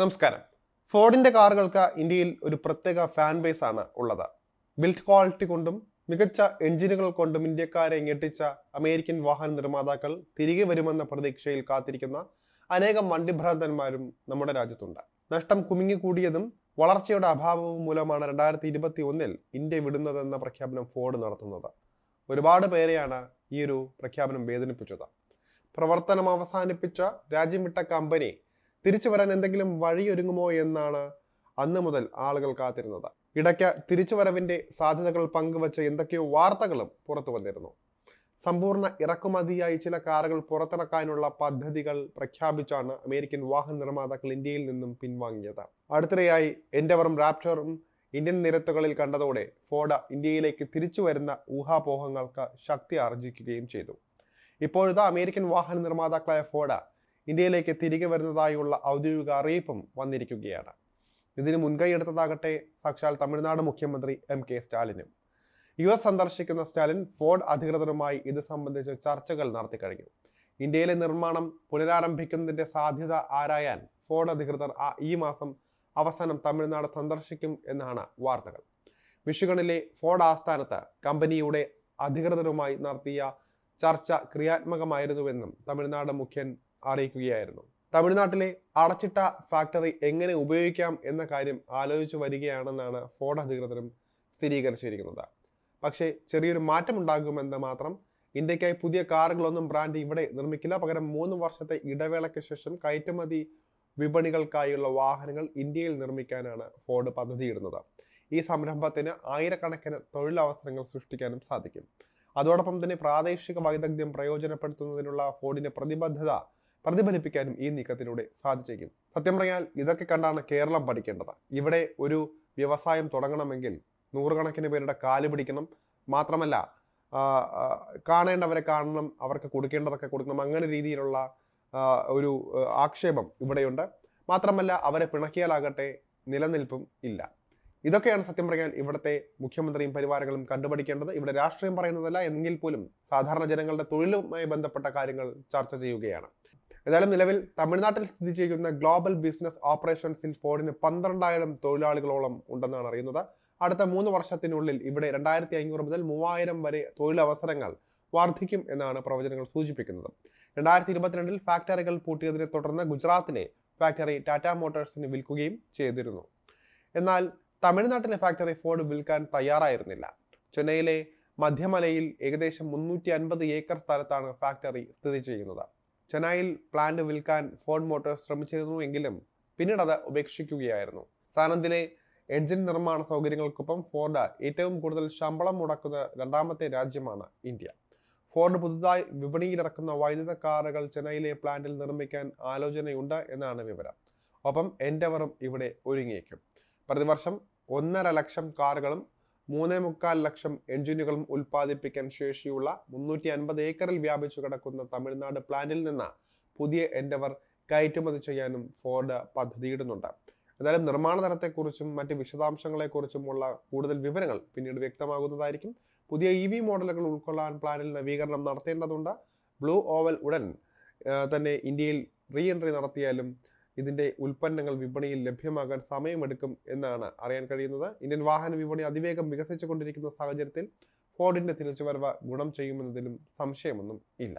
നമസ്കാരം. ഫോർഡിന്റെ കാറുകൾക്ക് ഇന്ത്യയിൽ ഒരു പ്രത്യേക ഫാൻ ബേസ് ആണ് ഉള്ളത്. ബിൽഡ് ക്വാളിറ്റി കൊണ്ടും മികച്ച എഞ്ചിനുകൾ കൊണ്ടും ഇന്ത്യക്കാരെ ഞെട്ടിച്ച അമേരിക്കൻ വാഹന നിർമ്മാതാക്കൾ തിരികെ വരുമെന്ന പ്രതീക്ഷയിൽ കാത്തിരിക്കുന്ന അനേകം വണ്ടിഭ്രാന്തന്മാരും നമ്മുടെ രാജ്യത്തുണ്ട്. നഷ്ടം കുമിങ്ങിക്കൂടിയതും വളർച്ചയുടെ അഭാവവും മൂലമാണ് രണ്ടായിരത്തി ഇരുപത്തി ഒന്നിൽ ഇന്ത്യ വിടുന്നതെന്ന പ്രഖ്യാപനം ഫോർഡ് നടത്തുന്നത്. ഒരുപാട് പേരെയാണ് ഈ ഒരു പ്രഖ്യാപനം വേദനിപ്പിച്ചത്. പ്രവർത്തനം അവസാനിപ്പിച്ച രാജ്യം വിട്ട കമ്പനി തിരിച്ചു വരാൻ എന്തെങ്കിലും വഴിയൊരുങ്ങുമോ എന്നാണ് അന്ന് മുതൽ ആളുകൾ കാത്തിരുന്നത്. ഇടയ്ക്ക് തിരിച്ചുവരവിന്റെ സാധ്യതകൾ പങ്കുവച്ച എന്തൊക്കെയോ വാർത്തകളും പുറത്തു വന്നിരുന്നു. സമ്പൂർണ ഇറക്കുമതിയായി ചില കാറുകൾ പുറത്തിറക്കാനുള്ള പദ്ധതികൾ പ്രഖ്യാപിച്ചാണ് അമേരിക്കൻ വാഹന നിർമ്മാതാക്കൾ ഇന്ത്യയിൽ നിന്നും പിൻവാങ്ങിയത്. അടുത്തിടെയായി എൻഡവറും റാപ്ചറും ഇന്ത്യൻ നിരത്തുകളിൽ കണ്ടതോടെ ഫോർഡ് ഇന്ത്യയിലേക്ക് തിരിച്ചു വരുന്ന ഊഹാപോഹങ്ങൾക്ക് ശക്തി ആർജിക്കുകയും ചെയ്തു. ഇപ്പോഴത്തെ അമേരിക്കൻ വാഹന നിർമ്മാതാക്കളായ ഫോർഡ് ഇന്ത്യയിലേക്ക് തിരികെ വരുന്നതായുള്ള ഔദ്യോഗിക അറിയിപ്പും വന്നിരിക്കുകയാണ്. ഇതിന് മുൻകൈ എടുത്തതാകട്ടെ സാക്ഷാൽ തമിഴ്നാട് മുഖ്യമന്ത്രി എം കെ സ്റ്റാലിനും. യു എസ് സന്ദർശിക്കുന്ന സ്റ്റാലിൻ ഫോർഡ് അധികൃതരുമായി ഇത് സംബന്ധിച്ച് ചർച്ചകൾ നടത്തി കഴിഞ്ഞു. ഇന്ത്യയിലെ നിർമ്മാണം പുനരാരംഭിക്കുന്നതിന്റെ സാധ്യത ആരായാൻ ഫോർഡ് അധികൃതർ ഈ മാസം അവസാനം തമിഴ്നാട് സന്ദർശിക്കും എന്നാണ് വാർത്തകൾ. മിഷിഗണിലെ ഫോർഡ് ആസ്ഥാനത്ത് കമ്പനിയുടെ അധികൃതരുമായി നടത്തിയ ചർച്ച ക്രിയാത്മകമായിരുന്നുവെന്നും തമിഴ്നാട് മുഖ്യൻ അറിയിക്കുകയായിരുന്നു. തമിഴ്നാട്ടിലെ അടച്ചിട്ട ഫാക്ടറി എങ്ങനെ ഉപയോഗിക്കാം എന്ന കാര്യം ആലോചിച്ചു വരികയാണെന്നാണ് ഫോർഡ് അധികൃതരും സ്ഥിരീകരിച്ചിരിക്കുന്നത്. പക്ഷേ ചെറിയൊരു മാറ്റം ഉണ്ടാകുമെന്ന് മാത്രം ഇന്ത്യക്കായി പുതിയ കാറുകളൊന്നും ബ്രാൻഡ് ഇവിടെ നിർമ്മിക്കില്ല. പകരം മൂന്ന് വർഷത്തെ ഇടവേളയ്ക്ക് ശേഷം കയറ്റുമതി വിപണികൾക്കായുള്ള വാഹനങ്ങൾ ഇന്ത്യയിൽ നിർമ്മിക്കാനാണ് ഫോർഡ് പദ്ധതിയിടുന്നത്. ഈ സംരംഭത്തിന് ആയിരക്കണക്കിന് തൊഴിലവസരങ്ങൾ സൃഷ്ടിക്കാനും സാധിക്കും. അതോടൊപ്പം തന്നെ പ്രാദേശിക വൈദഗ്ധ്യം പ്രയോജനപ്പെടുത്തുന്നതിനുള്ള ഫോർഡിന്റെ പ്രതിബദ്ധത പ്രതിഫലിപ്പിക്കാനും ഈ നീക്കത്തിലൂടെ സാധിച്ചേക്കും. സത്യം പറഞ്ഞാൽ ഇതൊക്കെ കണ്ടാണ് കേരളം പഠിക്കേണ്ടത്. ഇവിടെ ഒരു വ്യവസായം തുടങ്ങണമെങ്കിൽ നൂറുകണക്കിന് പേരുടെ കാൽ പിടിക്കണം. മാത്രമല്ല കാണേണ്ടവരെ കാണണം അവർക്ക് കൊടുക്കേണ്ടതൊക്കെ കൊടുക്കണം. അങ്ങനെ രീതിയിലുള്ള ഒരു ആക്ഷേപം ഇവിടെയുണ്ട്. മാത്രമല്ല അവരെ പിണക്കിയാലാകട്ടെ നിലനിൽപ്പും ഇല്ല. ഇതൊക്കെയാണ് സത്യം പറഞ്ഞാൽ ഇവിടുത്തെ മുഖ്യമന്ത്രിയും പരിവാരങ്ങളും കണ്ടുപഠിക്കേണ്ടത്. ഇവിടെ രാഷ്ട്രീയം പറയുന്നതല്ല എങ്കിൽ പോലും സാധാരണ ജനങ്ങളുടെ തൊഴിലുമായി ബന്ധപ്പെട്ട കാര്യങ്ങൾ ചർച്ച ചെയ്യുകയാണ്. ഏതായാലും നിലവിൽ തമിഴ്നാട്ടിൽ സ്ഥിതി ചെയ്യുന്ന ഗ്ലോബൽ ബിസിനസ് ഓപ്പറേഷൻസിൽ ഫോർഡിന് പന്ത്രണ്ടായിരം തൊഴിലാളികളോളം ഉണ്ടെന്നാണ് അറിയുന്നത്. അടുത്ത മൂന്ന് വർഷത്തിനുള്ളിൽ ഇവിടെ രണ്ടായിരത്തി അഞ്ഞൂറ് മുതൽ മൂവായിരം വരെ തൊഴിലവസരങ്ങൾ വർദ്ധിക്കും എന്നാണ് പ്രവചനങ്ങൾ സൂചിപ്പിക്കുന്നത്. രണ്ടായിരത്തി ഇരുപത്തിരണ്ടിൽ ഫാക്ടറികൾ പൂട്ടിയതിനെ തുടർന്ന് ഗുജറാത്തിലെ ഫാക്ടറി ടാറ്റ മോട്ടോഴ്സിന് വിൽക്കുകയും ചെയ്തിരുന്നു. എന്നാൽ തമിഴ്നാട്ടിലെ ഫാക്ടറി ഫോർഡ് വിൽക്കാൻ തയ്യാറായിരുന്നില്ല. ചെന്നൈയിലെ മധ്യമലയിൽ ഏകദേശം മുന്നൂറ്റി അൻപത് ഏക്കർ സ്ഥലത്താണ് ഫാക്ടറി സ്ഥിതി ചെയ്യുന്നത്. ചെന്നൈയിൽ പ്ലാന്റ് വിൽക്കാൻ ഫോർഡ് മോട്ടോർ ശ്രമിച്ചിരുന്നു എങ്കിലും പിന്നീട് അത് ഉപേക്ഷിക്കുകയായിരുന്നു. സാനന്ദിലെ എഞ്ചിൻ നിർമ്മാണ സൗകര്യങ്ങൾക്കൊപ്പം ഫോർഡ് ഏറ്റവും കൂടുതൽ ശമ്പളം മുടക്കുന്ന രണ്ടാമത്തെ രാജ്യമാണ് ഇന്ത്യ. ഫോർഡ് പുതുതായി വിപണിയിലിറക്കുന്ന വൈദ്യുത കാറുകൾ ചെന്നൈയിലെ പ്ലാന്റിൽ നിർമ്മിക്കാൻ ആലോചനയുണ്ട് എന്നാണ് വിവരം. ഒപ്പം എൻഡവറും ഇവിടെ ഒരുങ്ങിയേക്കും. പ്രതിവർഷം ഒന്നര ലക്ഷം കാറുകളും മൂന്നേ മുക്കാൽ ലക്ഷം എഞ്ചിനുകളും ഉൽപ്പാദിപ്പിക്കാൻ ശേഷിയുള്ള മുന്നൂറ്റി അൻപത് ഏക്കറിൽ വ്യാപിച്ചു കിടക്കുന്ന തമിഴ്നാട് പ്ലാന്റിൽ നിന്ന് പുതിയ എൻഡവർ കയറ്റുമതി ചെയ്യാനും ഫോർഡ് പദ്ധതിയിടുന്നുണ്ട്. എന്തായാലും നിർമ്മാണ തരത്തെക്കുറിച്ചും മറ്റ് വിശദാംശങ്ങളെക്കുറിച്ചുമുള്ള കൂടുതൽ വിവരങ്ങൾ പിന്നീട് വ്യക്തമാകുന്നതായിരിക്കും. പുതിയ ഇ വി മോഡലുകൾ ഉൾക്കൊള്ളാൻ പ്ലാനിൽ നവീകരണം നടത്തേണ്ടതുണ്ട്. ബ്ലൂ ഓവൽ ഉടൻ തന്നെ ഇന്ത്യയിൽ റീ എൻട്രി നടത്തിയാലും ഇതിന്റെ ഉൽപ്പന്നങ്ങൾ വിപണിയിൽ ലഭ്യമാകാൻ സമയമെടുക്കും എന്നാണ് അറിയാൻ കഴിയുന്നത്. ഇന്ത്യൻ വാഹന വിപണി അതിവേഗം വികസിച്ചുകൊണ്ടിരിക്കുന്ന സാഹചര്യത്തിൽ ഫോർഡിന്റെ തിരിച്ചുവരവ് ഗുണം ചെയ്യുമെന്നതിലും സംശയമൊന്നും ഇല്ല.